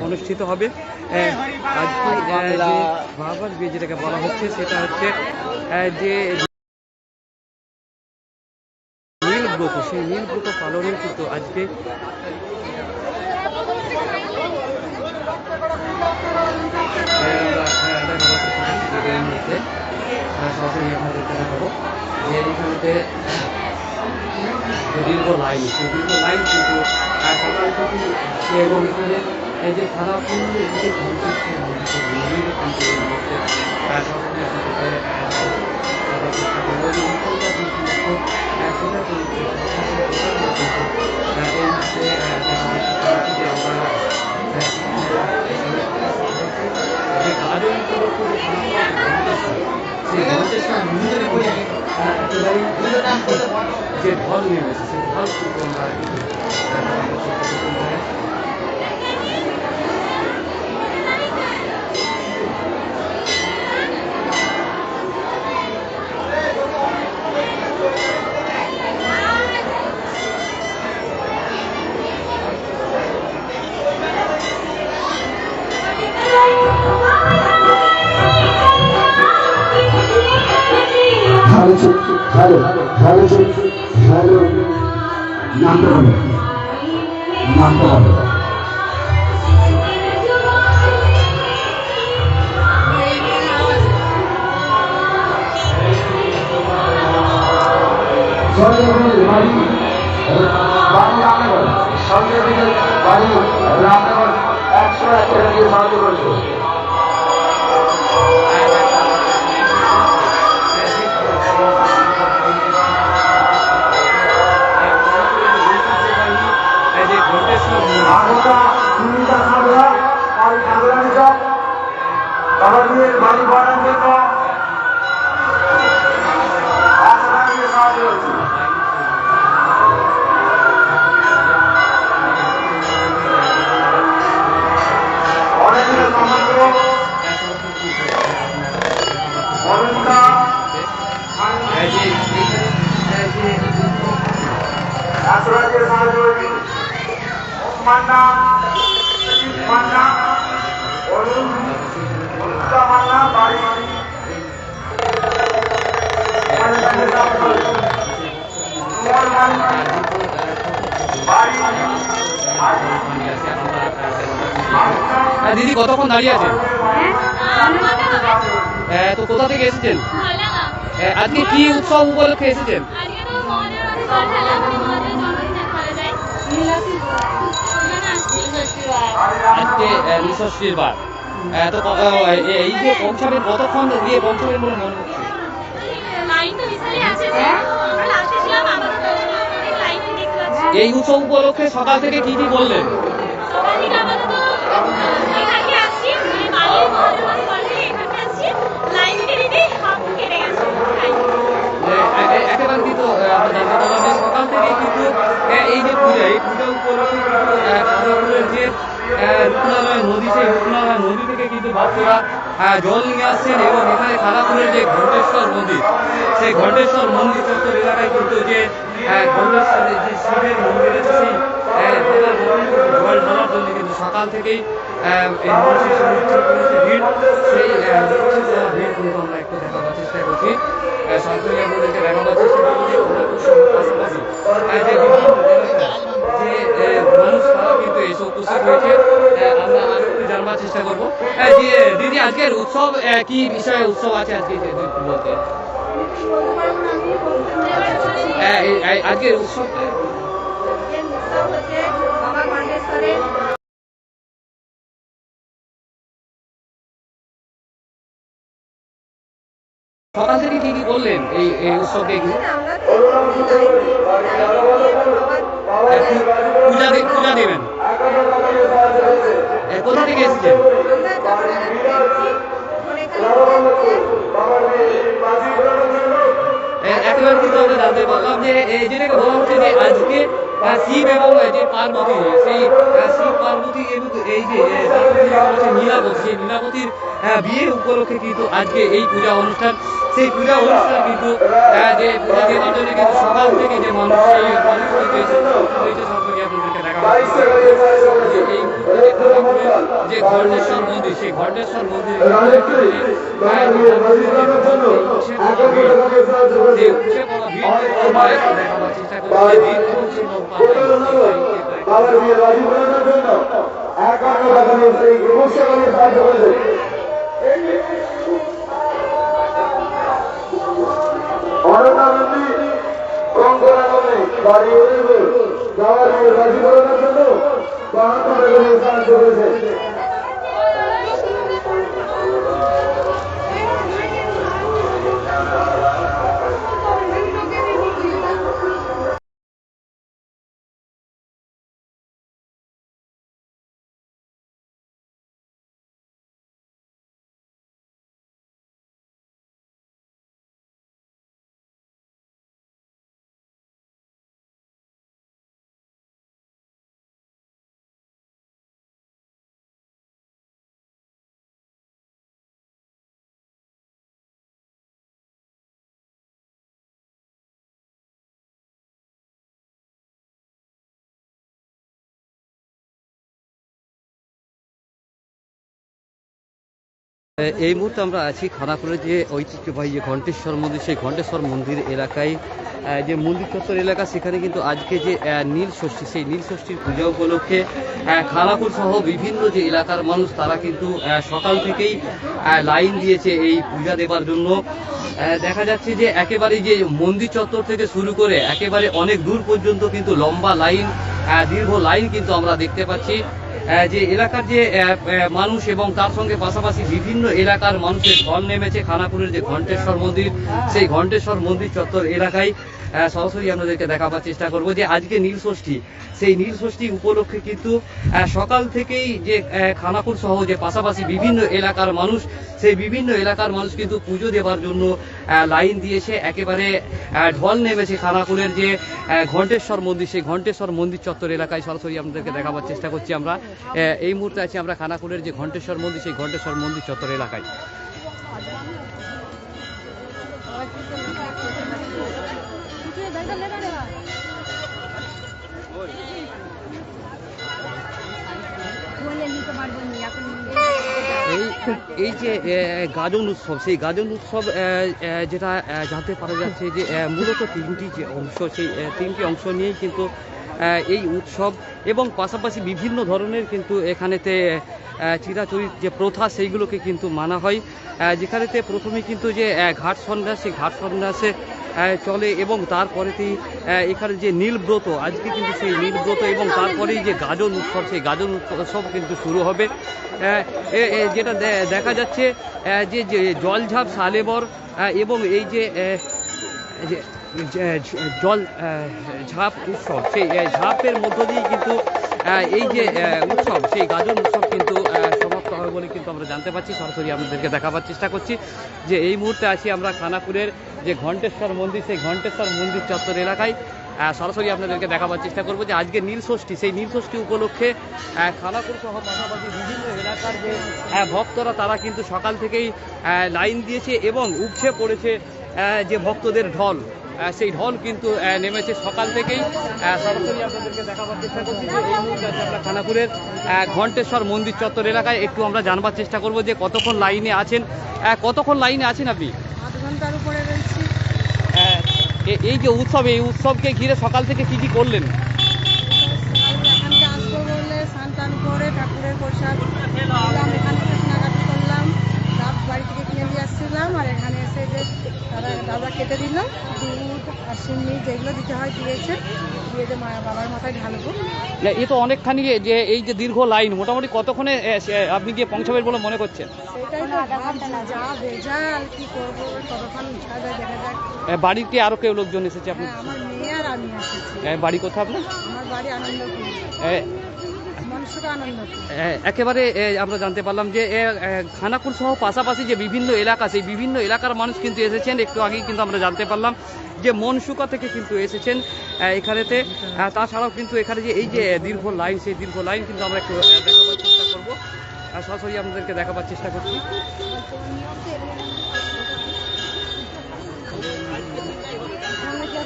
অনুষ্ঠিত হবে। বাবার বিয়ে যেটাকে বলা হচ্ছে সেটা হচ্ছে যে নীল ব্রত সেই নীল ব্রত পালনে কিন্তু আজকে দীর্ঘ লাইন দীর্ঘ লাইন কিন্তু এবং এখানে এই যে আহ, দেখানোর চেষ্টা করব যে সেটা বাড়ি বাড়ি রামনগর সঞ্জয় বাড়ি রামনগর একশো এক টাকা দিয়ে এই দিদি কতক্ষণ দাঁড়িয়ে আছেন হ্যাঁ, তো কোথা থেকে এসেছেন? হ্যাঁ, আজকে কি উৎসব উপলক্ষে এসেছেন? আজকে নিঃষষ্ঠীর বার। তো এই যে পঞ্চমের কতক্ষণ দিয়ে পঞ্চমের বলে মনে হচ্ছে? এই উৎসব উপলক্ষে সকাল থেকে কি কি বললেন থেকে কিন্তু এই যে নদী, সেই রূপনারায়ণ নদী থেকে কিন্তু ভক্তরা জল নিয়ে আসছেন এবং এখানে খাজাপুরের যে ঘণ্টেশ্বর মন্দির সেই ঘণ্টেশ্বর মন্দির চত্বর এলাকায় কিন্তু যে আহ, ঘণ্টেশ্বরের যে শিবের মন্দিরে কিন্তু সকাল থেকেই ভিড় সেই ভিড় কিন্তু আমরা একটু দেখাবার চেষ্টা করছি। মানুষ কিন্তু হয়েছে। জানবার চেষ্টা করব। দিদি আজকের উৎসব কি বিষয়ে উৎসব আছে আজকে বলতে আজকের সকাল থেকে কি কি করলেন এই এই উৎসবকে কি পূজা দেবেন। কোথা কিন্তু আমরা জানতে পারলাম যে যেটাকে বলা হচ্ছে যে আজকে শিব এবং যে পার্বতী সেই শিব পার্বতী এই যে নীলাবতী। সেই নীলাবতীর আহ, বিয়ে উপলক্ষে কিন্তু আজকে এই পূজা অনুষ্ঠান। সেই পূজা অনুষ্ঠান কিন্তু আহ, যে পূজা দেওয়ার জন্য কিন্তু সকাল থেকে যে মানুষ সেই আপনাদেরকে দেখা যে ঘণ্টেশ্বর মন্দির সেই ঘণ্টেশ্বর মন্দিরে রাজেশরী বাবার বিয়ে বাজি করানোর জন্য এক কোটি টাকা সাহায্য যে করেছে উঠে পড়া ভিড় আমরা একটু দেখাবার চেষ্টা করছি বাবার বিয়ে বাজি করানোর জন্য এক কোটি টাকা নিয়ে সেই গাড়ি সাহায্য করেছে। অনন্যা নন্দী বাড়ি বাজি করানোর জন্য নিয়ে সাহায্য করেছে। এই মুহূর্তে আমরা আছি খানাকুলের যে ঐতিহ্যবাহী যে ঘণ্টেশ্বর মন্দির, সেই ঘণ্টেশ্বর মন্দির এলাকায়। যে মন্দির চত্বর এলাকা, সেখানে কিন্তু আজকে যে নীল ষষ্ঠী, সেই নীল ষষ্ঠীর পূজা উপলক্ষে খানাকুল সহ বিভিন্ন যে এলাকার মানুষ, তারা কিন্তু সকাল থেকেই লাইন দিয়েছে এই পূজা দেবার জন্য। দেখা যাচ্ছে যে একেবারে যে মন্দির চত্বর থেকে শুরু করে একেবারে অনেক দূর পর্যন্ত কিন্তু লম্বা লাইন দীর্ঘ লাইন কিন্তু আমরা দেখতে পাচ্ছি। যে এলাকার যে মানুষ এবং তার সঙ্গে পাশাপাশি বিভিন্ন এলাকার মানুষের ঢল নেমেছে, খানাপুরের যে ঘণ্টেশ্বর মন্দির, সেই ঘণ্টেশ্বর মন্দির চত্বর এলাকায়। সরাসরি আপনাদেরকে দেখাবার চেষ্টা করব যে আজকে নীল ষষ্ঠী। সেই নীল ষষ্ঠী উপলক্ষে কিন্তু সকাল থেকেই যে খানাপুর সহ যে পাশাপাশি বিভিন্ন এলাকার মানুষ, সেই বিভিন্ন এলাকার মানুষ কিন্তু পুজো দেওয়ার জন্য লাইন দিয়েছে। একেবারে ঢল নেমেছে খানাপুরের যে ঘণ্টেশ্বর মন্দির। সেই ঘণ্টেশ্বর মন্দির চত্বর এলাকায় সরাসরি আপনাদেরকে দেখাবার চেষ্টা করছি আমরা। এই মুহূর্তে আছি আমরা খানাকুলের যে ঘণ্টেশ্বর মন্দির, সেই ঘণ্টেশ্বর মন্দির চত্বর এলাকায়। এই এই যে গাজন উৎসব, সেই গাজন উৎসব যেটা জানতে পারা যাচ্ছে যে মূলত তিনটি যে অংশ, সেই তিনটি অংশ নিয়েই কিন্তু এই উৎসব এবং পাশাপাশি বিভিন্ন ধরনের কিন্তু এখানেতে চিরাচরিত যে প্রথা সেইগুলোকে কিন্তু মানা হয়। যেখানেতে প্রথমে কিন্তু যে ঘাট সন্ন্যাস, সেই ঘাট সন্ন্যাসে চলে এবং তারপরেতেই এখানে যে নীলব্রত আজকে কিন্তু সেই নীলব্রত এবং তারপরেই যে গাজন উৎসব, সেই গাজন উৎসব কিন্তু শুরু হবে। যেটা দেখা যাচ্ছে যে জলঝাপ সালেবর এবং এই যে জল ঝাঁপ উৎসব, সেই ঝাঁপের মধ্য দিয়ে কিন্তু এই যে উৎসব, সেই গাজন উৎসব কিন্তু সমাপ্ত হবে বলে কিন্তু আমরা জানতে পারছি। সরাসরি আপনাদেরকে দেখাবার চেষ্টা করছি যে এই মুহূর্তে আছি আমরা খানাপুরের যে ঘণ্টেশ্বর মন্দির, সেই ঘণ্টেশ্বর মন্দির চত্বর এলাকায়। সরাসরি আপনাদেরকে দেখাবার চেষ্টা করব যে আজকে নীলষষ্ঠী, সেই নীলষষ্ঠী উপলক্ষে খানাপুর সহ পাশাপাশি বিভিন্ন এলাকার যে ভক্তরা, তারা কিন্তু সকাল থেকেই লাইন দিয়েছে এবং উপছে পড়েছে যে ভক্তদের ঢল। সেই ঢল কিন্তু নেমেছে সকাল থেকেই। সরাসরি আপনাদেরকে দেখাবার চেষ্টা করছি যে এই মুহূর্তে আছে আমরা খানাপুরের ঘণ্টেশ্বর মন্দির চত্বর এলাকায়। একটু আমরা জানবার চেষ্টা করব যে কতক্ষণ লাইনে আছেন। কতক্ষণ লাইনে আছেন আপনি? আধ ঘণ্টার উপরে রয়েছি। এই যে উৎসব এই উৎসবকে ঘিরে সকাল থেকে কি কি করলেন? কেটে দিল। দুধ আর সিন্নি যেগুলো দিতে হয় দিয়েছে। দিয়ে যে বাবার মাথায় ঢালবো। না, এ তো অনেকখানি যে এই যে দীর্ঘ লাইন মোটামুটি কতক্ষণে আপনি গিয়ে পৌঁছাবেন বলে মনে করছেন? সেটাই তো ভাবছি যা ভেজাল কি আরও কেউ লোকজন এসেছে আপনি হ্যাঁ আমার মেয়ে আর আমি এসেছি। আহ, বাড়ি কোথায় আপনার? আমার বাড়ি আনন্দপুর। একেবারে আমরা জানতে পারলাম যে খানাকুল সহ পাশাপাশি যে বিভিন্ন এলাকা সেই বিভিন্ন এলাকার মানুষ কিন্তু এসেছেন। একটু আগেই কিন্তু আমরা জানতে পারলাম যে মনসুকা থেকে কিন্তু এসেছেন এখানেতে। তাছাড়াও কিন্তু এখানে যে এই যে দীর্ঘ লাইন সেই দীর্ঘ লাইন কিন্তু আমরা একটু দেখাবার চেষ্টা করব। সরাসরি আপনাদেরকে দেখাবার চেষ্টা করছি।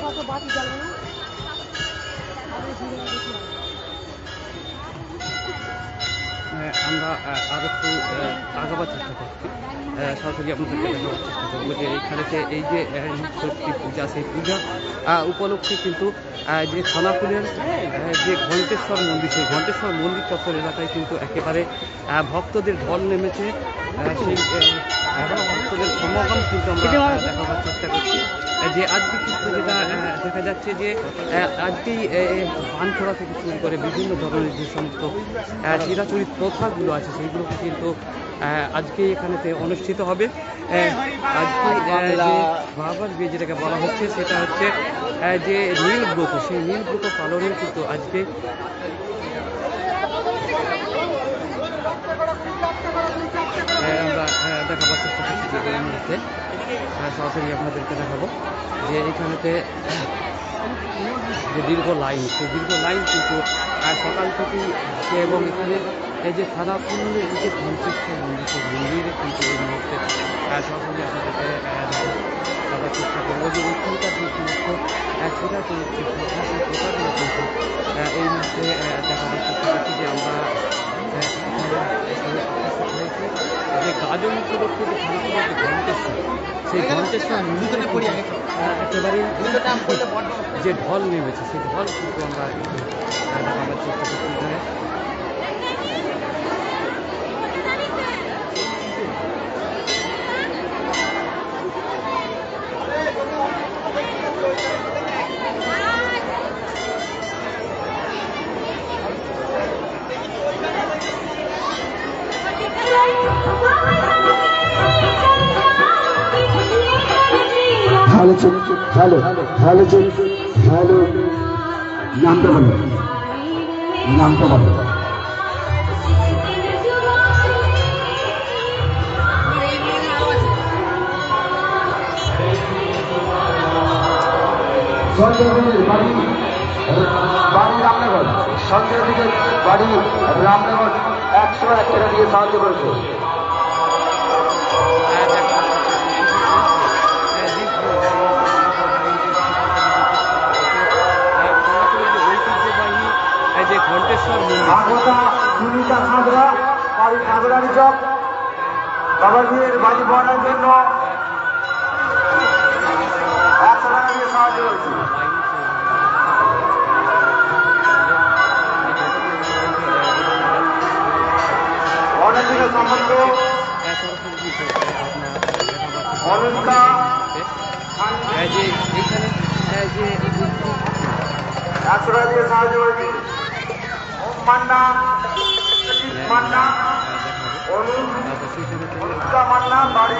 কত বাতি আমরা এ, আর একটু আগাবার চেষ্টা করছি সরাসরি আপনাদেরকে দেখাবার চেষ্টা করব যে এইখানেতে এই যে সরস্বতী পূজা সেই পূজা উপলক্ষে কিন্তু যে খানাকুলের এ, যে ঘণ্টেশ্বর মন্দির সেই ঘণ্টেশ্বর মন্দির চত্বর এলাকায় কিন্তু একেবারে ভক্তদের ঢল নেমেছে। সেই ভক্তদের সমাগম কিন্তু আমরা দেখাবার চেষ্টা করছি। যে আজকে কিন্তু যেটা দেখা যাচ্ছে যে আজকেই বানখোড়া থেকে শুরু করে বিভিন্ন ধরনের যে সমস্ত চিরাচরিত প্রথাগুলো আছে সেইগুলোকে কিন্তু আজকে এখানেতে অনুষ্ঠিত হবে। আজকে বাবার বিয়ে যেটাকে বলা হচ্ছে সেটা হচ্ছে যে নীল ব্রত সেই নীল ব্রত পালনের কিন্তু আজকে আমরা আহ, দেখাবার সরাসরি আপনাদেরকে দেখাবো যে এইখানেতে যে দীর্ঘ লাইন সেই দীর্ঘ লাইন কিন্তু সকাল আছে এবং এখানে এই যে খানাপুর এই যে ঘণ্টেশ্বর মন্দির সেই মন্দিরে কিন্তু এই মুহূর্তে সরাসরি আপনাদেরকে আহ, দেখাবার চেষ্টা করব যে এখানকার যে সমস্ত যে সেই প্রথাগুলো কিন্তু এই মুহূর্তে চেষ্টা করছি যে আমরা যে গাজন উপলক্ষে যে ঘণ্টেশ্বর সেই ঘণ্টেশ্বর কিন্তু, একেবারে যে ঢল নেমেছে সেই ঢল কিন্তু আমরা একটু, আহ, করছি এখানে হ্যালো হ্যালো হ্যালো হ্যালো নামটা বলো। নামটা বলো। সঞ্জয় দিকের বাড়ি। বাড়ি রামনগর। সঞ্জয় দিকের বাড়ি রামনগর। একশো এক টাকা দিয়ে সাহায্য করেছে। যে ঘণ্টেশ্বর আগতা সুনিতা সাঁতরা বাড়ি সাঁতরানি চক বাবাজির বাড়ি বানার জন্য যে একশো টাকা দিয়ে সাহায্য করেছে ওম মান্না মান্না অনু অনুষ্কা মান্না বাড়ি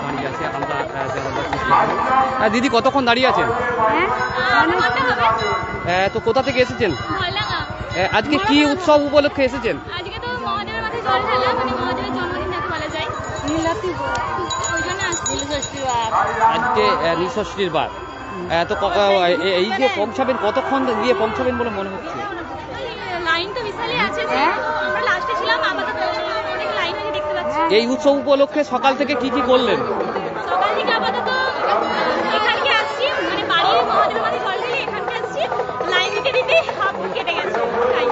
দাঁড়িয়ে আছে। হ্যাঁ দিদি কতক্ষণ দাঁড়িয়ে আছেন? আহ, তো কোথা থেকে এসেছেন? আজকে কি উৎসব উপলক্ষে এসেছেন? আজকে মানে নৃষষ্ঠীর বার তো এ- এই যে পৌঁছাবেন কতক্ষণ গিয়ে পৌঁছাবেন বলে মনে হচ্ছে? লাইন তো বিশালই আছে আমরা লাস্টে ছিলাম আপাতত এই উৎসব উপলক্ষে সকাল থেকে কি কি করলেন? সকাল থেকে আপাতত এখানকে আসছি মানে বাড়ির মহাদেবের মাথায় জল ঢেলে এখানকে আসছি। লাইন দিতে দিতে হাফ কেটে গেছে টাইম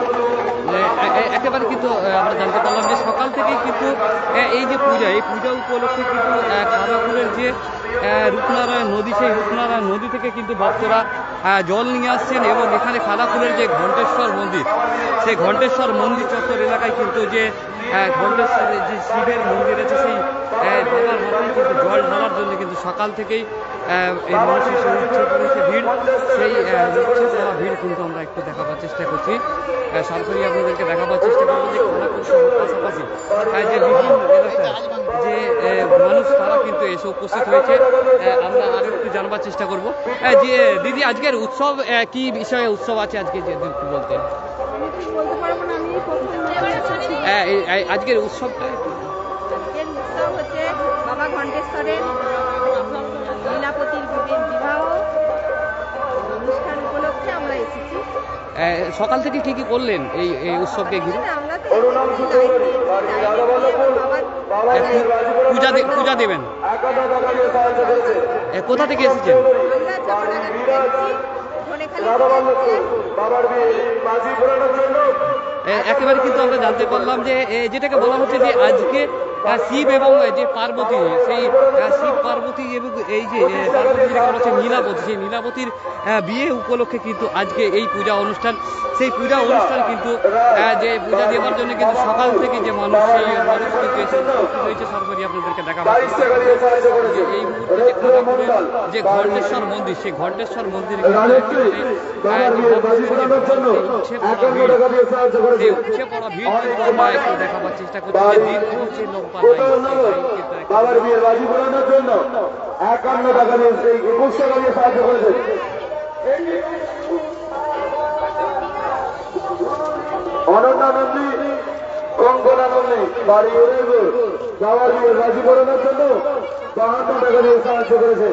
এ- এ- একেবারে কিন্তু আমরা জানতে পারলাম যে সকাল থেকেই কিন্তু এই যে পূজা এই পূজা উপলক্ষে কিন্তু খানাকুলের যে রূপনারায়ণ নদী সেই রূপনারায়ণ নদী থেকে কিন্তু ভক্তরা জল নিয়ে আসছেন এবং এখানে খানাকুলের যে ঘণ্টেশ্বর মন্দির সেই ঘণ্টেশ্বর মন্দির চত্বর এলাকায় কিন্তু যে ঘণ্টেশ্বরের যে শিবের মন্দির আছে সেই বাবার মাথায় কিন্তু জল ঢালার জন্য কিন্তু সকাল থেকেই এই মানুষের সেই ভিড়, সেই উচ্ছে ভিড় কিন্তু আমরা একটু দেখাবার চেষ্টা করছি। সরাসরি আপনাদেরকে দেখাবার চেষ্টা করব যে খানাকুল শহর পাশাপাশি যে বিভিন্ন যে মানুষ তারা কিন্তু এসে উপস্থিত হয়েছে আমরা আরও একটু জানবার চেষ্টা করব। যে, দিদি, আজকের উৎসব কি বিষয়ে উৎসব আছে আজকে, যে বলতেন। বলতে পারব না আমি এই- এই আজকের উৎসবটা আজকের উৎসব হচ্ছে বাবা ঘণ্টেশ্বরের লীলাপতির বিবাহ। অনুষ্ঠান উপলক্ষে আমরা এসেছি। সকাল থেকে কি কি করলেন এই এই উৎসবকে ঘিরে পূজা পূজা দেবেন। কোথা থেকে এসেছেন? একেবারে কিন্তু আমরা জানতে পারলাম যে যেটাকে বলা হচ্ছে যে আজকে শিব এবং যে পার্বতী সেই শিব পার্বতী এবং এই যে পার্বতী যেটাকে বলা নীলাবতী সেই নীলাবতীর বিয়ে উপলক্ষে কিন্তু আজকে এই পূজা অনুষ্ঠান। সেই পূজা অনুষ্ঠান কিন্তু যে পূজা দেওয়ার জন্য কিন্তু সকাল থেকে যে মানুষ সেই মানুষ কিন্তু এসে উপস্থিত হয়েছে। সরাসরি আপনাদেরকে দেখাবো। এই মুহূর্তে যে খানাকুলের যে ঘণ্টেশ্বর মন্দির সেই ঘণ্টেশ্বর মন্দির উচ্ছে পড়া ভিড়, এই উচ্ছে পড়া ভিড় কিন্তু আমরা একটু দেখাবার চেষ্টা করছি। যে দীর্ঘ সেই একেবারে- বাবার বিয়ের বাজি পড়ানোর জন্য একান্ন টাকা দিয়ে একুশ টাকা দিয়ে সাহায্য করেছে অনন্যা নন্দী কঙ্কনা বাড়ি উদয়পুর বাবার বিয়ের বাজি পড়ানোর জন্য বাহান্ন টাকা দিয়ে সাহায্য করেছে।